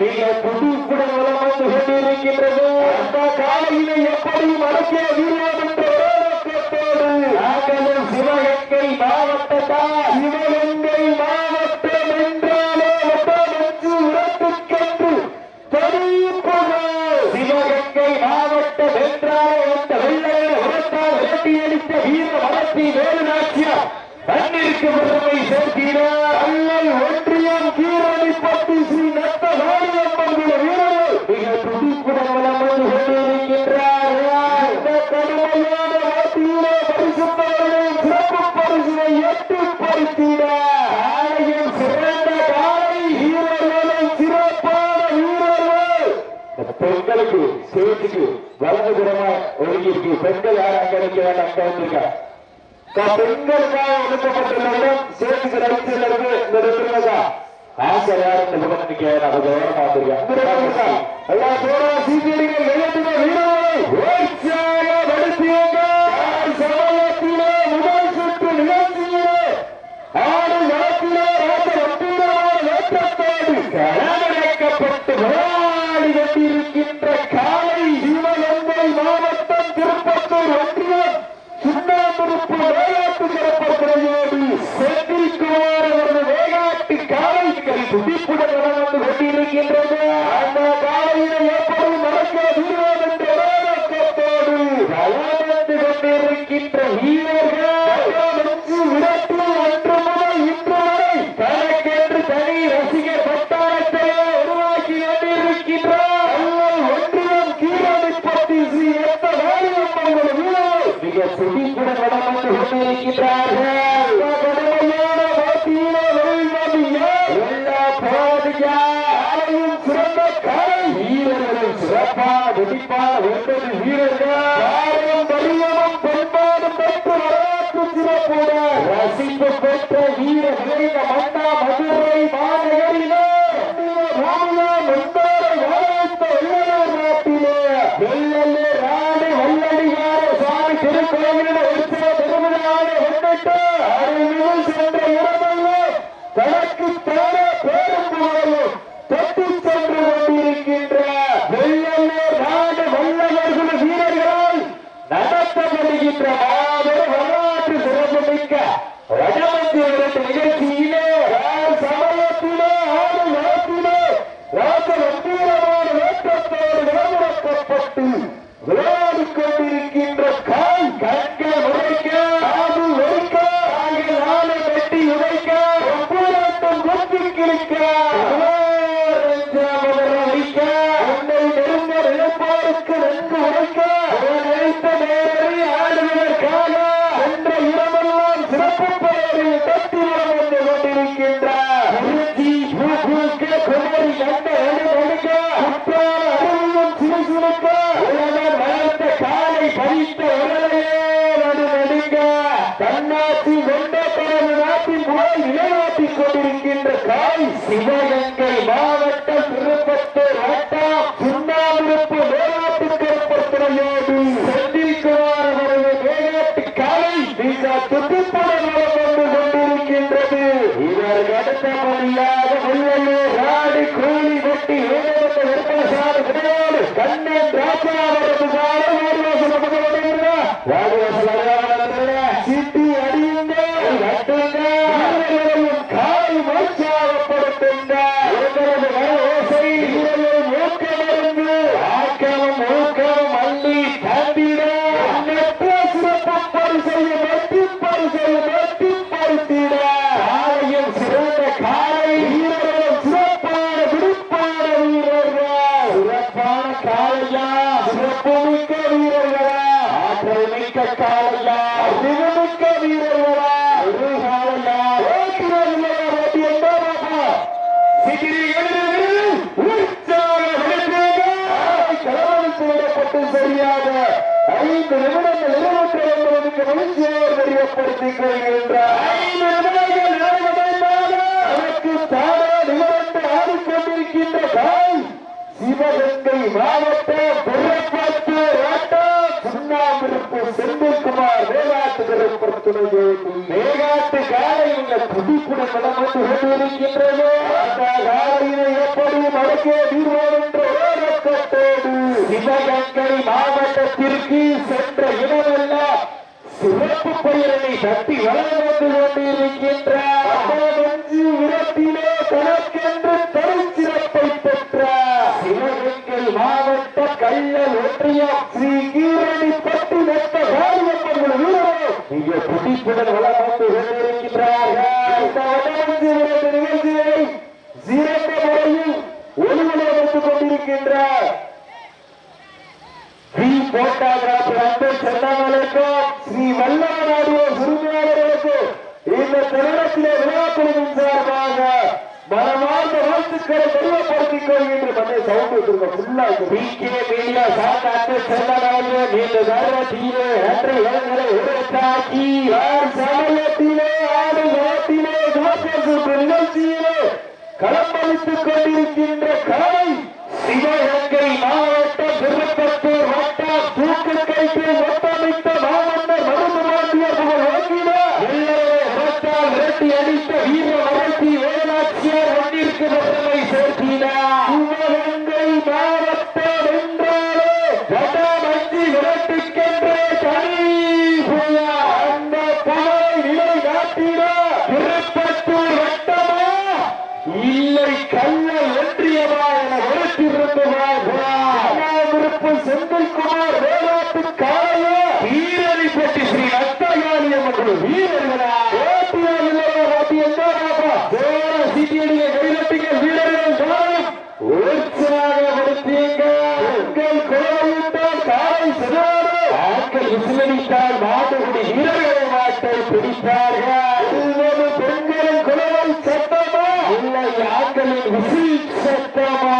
மிக துடிப்புடன் வலம் வந்து கொண்டிருக்கின்றது அந்த காலையினை எப்படி மடக்கிய வீரர் சிவகங்கை மாவட்டத்தார் சிவகங்கை மாவட்டம் என்றாலே உரத்துக்கென்று தெரிவிப்பது சிவகங்கை மாவட்டம் என்றாலே அந்த உரத்தால் வீர வளர்ச்சி பெருமை சேர்க்கிறார் அல்லல் ஒன்றியம் கீரணிப்பட்டி ஸ்ரீ நத்த வாரியம்மன் வீரர்கள் மிக துடிப்புடன் வலம் வந்து கொண்டிருக்கின்றார் இந்த கடுமையான போட்டியிலே பரிசுத்தவர்களை சிறப்பு பரிசினை எட்டு பரிசீட காலையில் சிறந்த காலை வீரர்களை சிறப்பான வீரர்கள் இந்த பெண்களுக்கு சேட்டுக்கு வலதுபுறமா ஒழுங்கிருக்கு பெண்கள் யாரும் கிடைக்க வேண்டாம்? அங்க வந்திருக்கா பெண்களுக்காக ஒதுக்கப்பட்டுள்ள இடம் சேட்டுக்கு ரைட்டில் இருக்கு ஆசை யாரும் இந்த பக்கம் வேண்டாம்? எல்லா வீரர்களை கொண்டிருக்கின்ற வீரர்கள் வென்று முதல் இன்று வரை தனக்கென்று தனி ரசிகர் வட்டாரத்தையே உருவாக்கி கொண்டிருக்கின்றார். அல்லல் ஒன்றியம் ஸ்ரீ எத்த வாரியம்மன் வீரர்கள் மிக துடிப்புடன் வளம் கொண்டிருக்கின்றார்கள். இந்த கடுமையான எல்லா போதியா சிறந்த கலை வீரர்கள். सिंह को पुत्र वीर हरि का मंदा मधुर मान நிலைநாட்டிக் கொண்டிருக்கின்ற காய் சிவகங்கை மாவட்டம் திருப்பத்தூர் வட்டம் சுண்ணாமிருப்பு மேலாட்டு கருப்பத்துறையோடு செந்தில்குமார் அவரது மேலாட்டு காலை மிக துடிப்புடன் கொண்டு கொண்டிருக்கின்றது. இதற்கு அடுத்தபடியாக வெள்ளலூர் ராடி கூலி வெட்டி விற்பனசாலை கண்ணன் ராஜா அவரது வாடிவாசல் வாடிவாசல் சரியாக ஐந்து நிமிடங்கள் இருபத்தி ஒன்பதுக்கு மகிழ்ச்சியாக தெரியப்படுத்திக் கொள்கின்றார். ஐந்து நிமிடங்கள் அதற்கு தானே நிமிடத்தை ஆடிக்கொண்டிருக்கின்ற காய் சிவகங்கை மாவட்டம் புறப்பட்டு வட்டம் சுண்ணாமிருப்பு செந்தில்குமார் காலை கொண்டிருக்கின்றது. அந்த காலையினை எப்படி மடக்கே தீர்வோம் என்ற சிவகங்கை மாவட்டத்திற்கு சென்ற இடமெல்லாம் சிறப்பு பெயரனை தட்டி வளர்ந்து வந்து கொண்டிருக்கின்ற நெஞ்சு தனக்கென்று தனிச்சிறப்பை பெற்ற சிவகங்கை மாவட்ட கள்ளல் ஒன்றிய ஸ்ரீ கீரணி பட்டு வெட்ட காரியப்பங்கள் வீரர்கள் மிக துடிப்புடன் வளம் கொண்டிருக்கின்றார்கள். நிகழ்ச்சியை வல்லவனாடிய உரிமையாளர்களுக்கும் இந்த தருணத்திலே விழாக்குழுவின் சார்பாக மனமார்ந்த வாழ்த்துக்களை தெரியப்படுத்திக் கொள்கின்ற பண்ணை சவுண்ட் வச்சிருக்க ஃபுல்லா பி கே மீடியா அன்பு சென்னமலையும் நீண்ட தருணத்திலே அன்றை இளைஞரை உருவத்தாக்கி யார் சமயத்திலே ஆடு குளத்திலே துவக்க நிகழ்ச்சியிலே களமளித்துக் கொண்டிருக்கின்ற கலை. சிவகங்கை மாவட்டம் திருப்பத்தூர் வட்டம் தூக்கு கைக்கு ஒட்டமிட்ட மாமன்னர் மருந்து மாண்டியர் புகழ் வாங்கினார் எல்லோரே மரத்தால் விரட்டி அடித்த வீர வளர்ச்சி வேலாட்சியார் ஒன்றிற்கு பெருமை சேர்த்தினார் சிவகங்கை மாவட்டம் என்றாலே வடமஞ்சி விரட்டுக்கென்றே தனி புயா அந்த புகழை நிலை நாட்டினார் திருப்பத்தூர் வட்டமா இல்லை கள்ள ஒன்றியமா என ஒருத்திருந்தவார்ப்பு செந்தில்குமார் வேளாட்டு காலைய வீரரை பற்றி ஸ்ரீ ஓட்டி எந்த சீட்டியடிய கைதட்டிகள் வீரர்கள் காலம் உற்சாகப்படுத்தீங்க உங்கள் கோயிட்டால் காலை சிறாரு ஆட்கள் விசிலடித்தால் மாட்டுக்குடி வீரர்களை மாட்டை பிடிப்பார்கள் இருபது பெண்களின் குலவை சத்தமா? இல்லை ஆட்களின் விசில் சத்தமா?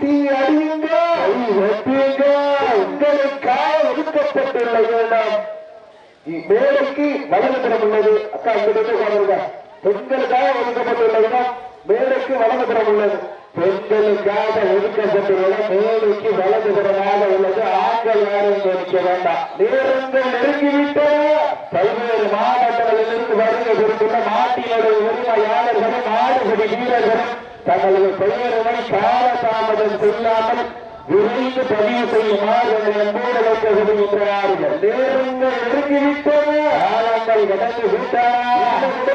தீ அடியுங்க. கை வெட்டுங்க. உங்களுக்காக ஒதுக்கப்பட்டுள்ள இடம் மேலைக்கு வழங்கப்பட உள்ளது. அக்கா இங்கிருந்து பாருங்க. பெண்களுக்காக ஒதுக்கப்பட்டுள்ள இடம் மேடைக்கு வலதுபுறம் உள்ளது. பெண்களுக்காக ஒதுக்கப்பட்டுள்ள மேலைக்கு வலதுபுறமாக உள்ளது. ஆண்கள் யாரும் இங்கு வேண்டாம். நேரங்கள் நெருங்கிவிட்டன. பல்வேறு மாவட்டங்களிலிருந்து வருகை பெறுந்துள்ள நாட்டினுடைய உரிமையாளர்களும் நாடுபடி வீரர்களும் தங்களது பெயருடன் காலதாமதம் செய்யாமல் விரைந்து பதிவு செய்யுமாறு என்னை அன்போடு வைக்க நேரங்கள் நெருங்கிவிட்டன. காலங்கள் கடந்து விட்டன. இந்த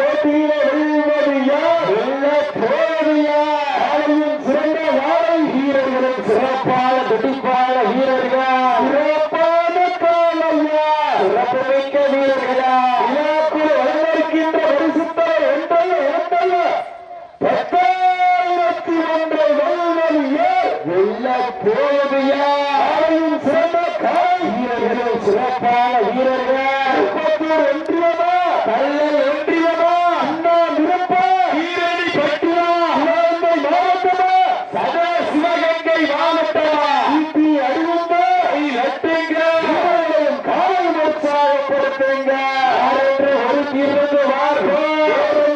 போட்டியில வெல்வது யார்? வெல்ல போவது யார்? ஆலையும் சிறந்த வாழை வீரர்களும் சிறப்பான துடிப்பான வீரர்கள் சிறப்பான காலையா சிறப்புமிக்க வீரர்களா விழாக்குழு வளர்க்கின்ற பரிசுத்தர் ஒன்றல்ல ஒன்றல்ல பத்தாயிரத்தி ஒன்றை வெல்வழியே வெல்ல போவதையும் சிறந்த காலை வீரர்களும் சிறப்பான வீரர்கள் திருப்பத்தூர் ஒன்றியமா கல்லல் ஒன்றியமா அண்ணா நிரப்பா வீரணி பட்டியா சிவகங்கை மாவட்டமா சதா சிவகங்கை மாவட்டமா ஈட்டி அடிவுங்க லட்டுங்க வீரர்களையும் காலை உற்சாகப்படுத்துங்க யாரென்று ஒரு தீர்வு வார்கள்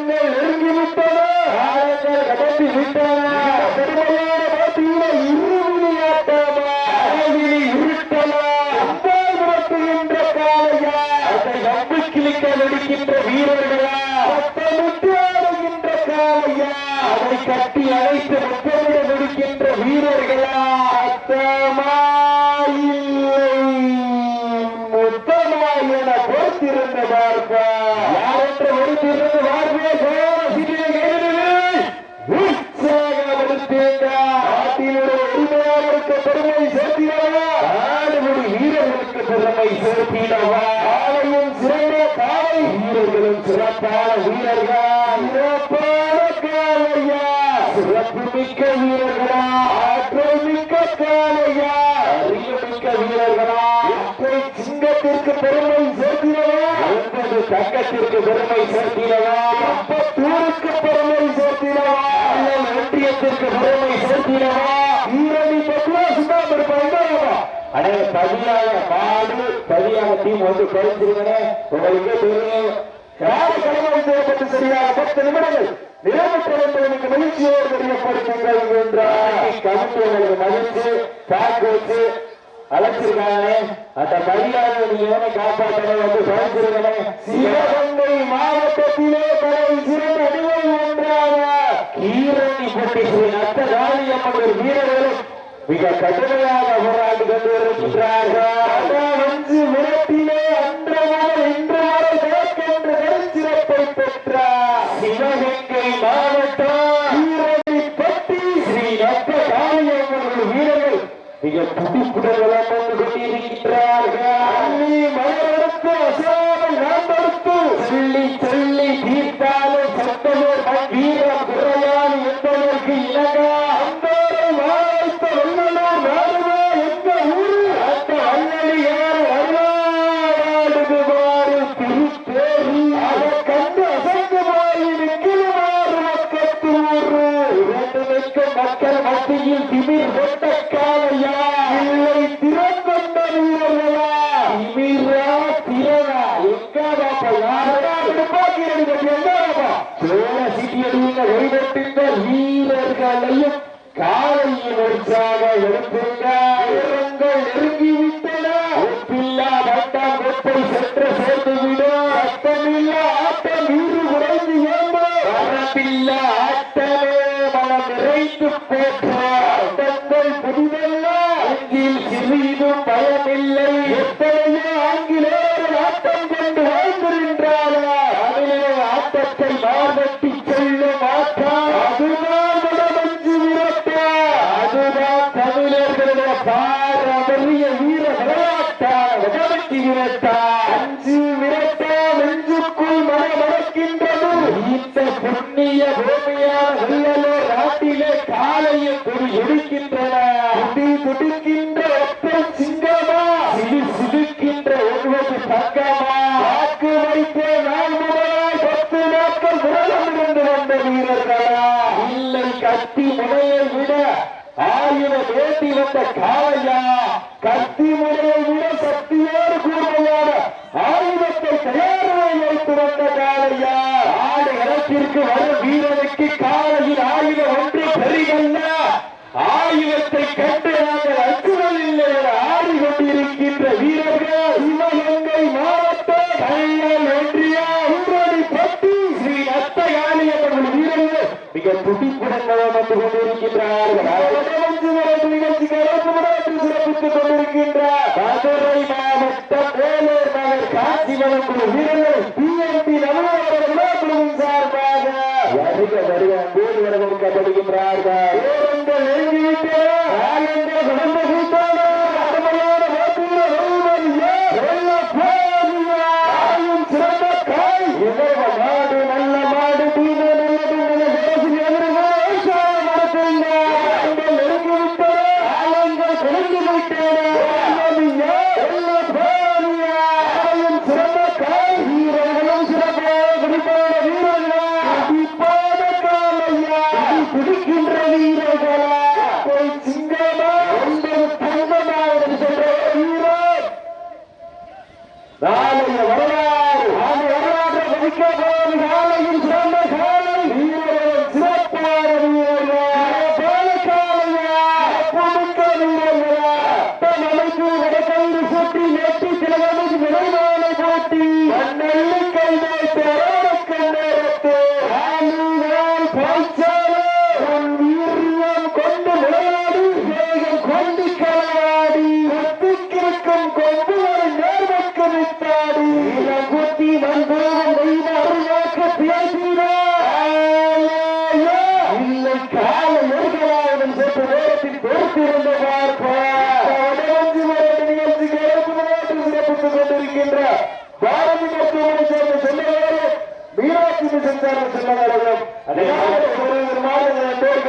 நேரங்கள் நெருங்கிவிட்டன காலங்கள் கடந்து விட்டன கடுமையான போட்டியில இருவிழியாட்டமா அழகிரி இருட்டமா அம்பால் முரட்டுகின்ற காலையா அதை நம்பி கிளிக்க நடிக்கின்ற வீரர்களா? சத்தமிட்டு ஆடுகின்ற காலையா அதை கட்டி அழைத்து முத்தமிட நடிக்கின்ற வீரர்களா? அத்தமா இல்லை முத்தமா என பொறுத்திருந்த பார்ப்பா யாரென்று பொறுத்திருந்த பார்ப்பா பெருமை சேர்த்திடவா? ஆடுபடி வீரர்களுக்கு பெருமை சேர்த்திடவா ஆலையும் சிறந்த காலை வீரர்களும் சிறப்பான வீரர்கள். சிறப்பான காலையா சிறப்பு மிக்க வீரர்களா? ஆற்றல் மிக்க காலையா வீரர்களா? சிங்கத்திற்கு பெருமை சேர்த்திடவா ஒன்பது தங்கத்திற்கு பெருமை சேர்த்திடவா முப்பத்தூருக்கு பெருமை ஒன்றியத்திற்கு பெருமை சுத்தம் இருப்பாங்க மாடு டீம் வந்து உங்களுக்கு தெரியும். கிராம கலைஞர் தேவைப்பட்டு சரியாக பத்து நிமிடங்கள் நிறைவேற்றவர்களுக்கு மகிழ்ச்சியோடு தெரியப்படுத்துங்கள் என்ற கமிட்டியவர்கள் மகிழ்ச்சி பேக் வச்சு அழைச்சிருக்காங்களே அந்த மரியாதை நீங்க காப்பாற்றணும் வந்து பயன்படுத்தணும் சிவகங்கை மாவட்டத்திலே தனது சிறந்த அணிவை ஒன்றாக கீரணி போட்டி நத்த காலி அம்மன் வீரர்களும் மிக கடுமையாக போராடி கொண்டு வருகின்றார்கள் விரட்டிலே అన్ని మరణ புண்ணிய பூமியால் அல்லலே காட்டிலே காலையில் கொடி எடுக்கின்றன. குடி குடிக்கின்ற ஒற்றை சிங்கமா? சிறு சிரிக்கின்ற ஒருவது தங்கமா? வாக்கு வைத்தே நான் முதலாய் பத்து நாட்கள் முதலம் இருந்து வந்த வீரர்களா? இல்லை கத்தி முனையை விட களத்திற்கு வரும் வீரனுக்கு காலையில் ஆயுத ஒன்று பெரியல்ல ஆயுதத்தை கண்டு நாங்கள் அச்சுவதில்லை என ஆடிக்கொண்டிருக்கின்ற வீரர்கள் சிவகங்கை மாவட்ட கல்லல் ஒன்றியா உங்களோடு பட்டி ஸ்ரீ அத்தகாலி அவர்கள் வீரர்கள் மிக துடிப்புடன் வந்து கொண்டிருக்கின்றார்கள். சிறப்பித்துக் கொண்டிருக்கின்ற மதுரை மாவட்ட வேலூர் நகர் காஞ்சிபுரம் வீரர்கள் பிஎம்பி நகர் அதிக வடிவம் போது வரவிருக்கப்படுகின்றார்கள் குடும்ப கூட்டம்.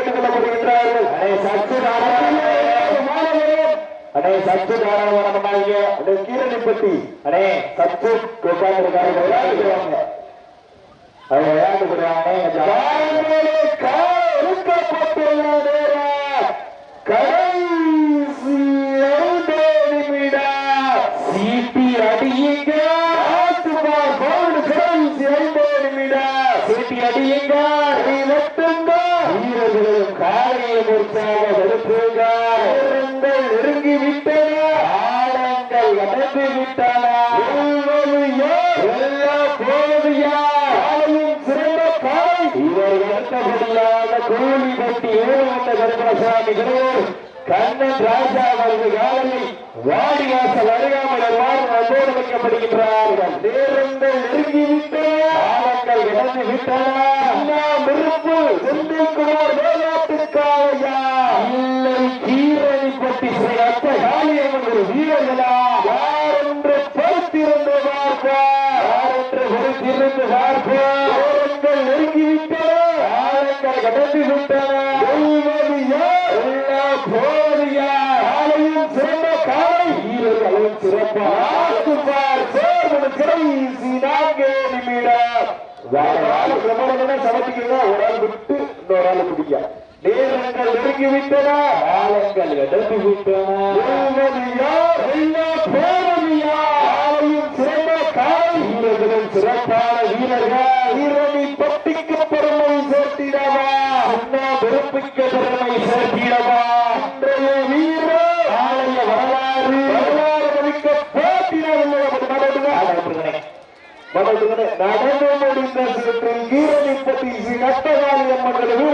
அழைத்துக் கொள்ளப்படுகின்றார்கள் சற்று அடே சத்து தாராளமானவங்க அடே கீரணி பட்டி அடே சத்து உட்கார்ந்துருக்காங்க விளையாடுவாங்க ஆடல் குறிச்சாக வெளுப்புகிறார் நெருங்கி விட்டன. ஆடங்கள் அடைந்து விட்டன கோழி பட்டி ஏழுவந்த கருமசாமிகள் கண்ணன் ராஜா அவரது காலனை வாடிவாசல் அருகாமல் எல்லாரும் வந்தோடு வைக்கப்படுகின்றார்கள் நேரங்கள் நெருங்கிவிட்டன ஆழங்கள் இழந்து விட்டன நெருப்பு சென்று கடந்து விட்டன காலையும் சிறந்த காலை வீரர்களும் சிறப்பார் கடைசி நான்கே நிமிடம். வேற ஒரு ஆள் விட்டு இன்னொரு ஆள் பிடிக்க. நேரங்கள் நெருங்கி விட்டன காலங்கள் கடந்து விட்டன யார் எல்லாம் போவது யார் காலையும் சிறந்த காலை வீரர்களும் சிறப்பான வீரர்கள் வீரனை பட்டிக்கு பெருமை சேர்த்திடவா அண்ணா பெருமை சேர்த்திடவா இன்றைய ஆலய வரலாறு வரலாறு மதிக்க நடந்து முடிந்த சுற்றில் வீரனை பற்றி நட்டவாளி அம்மன் வீர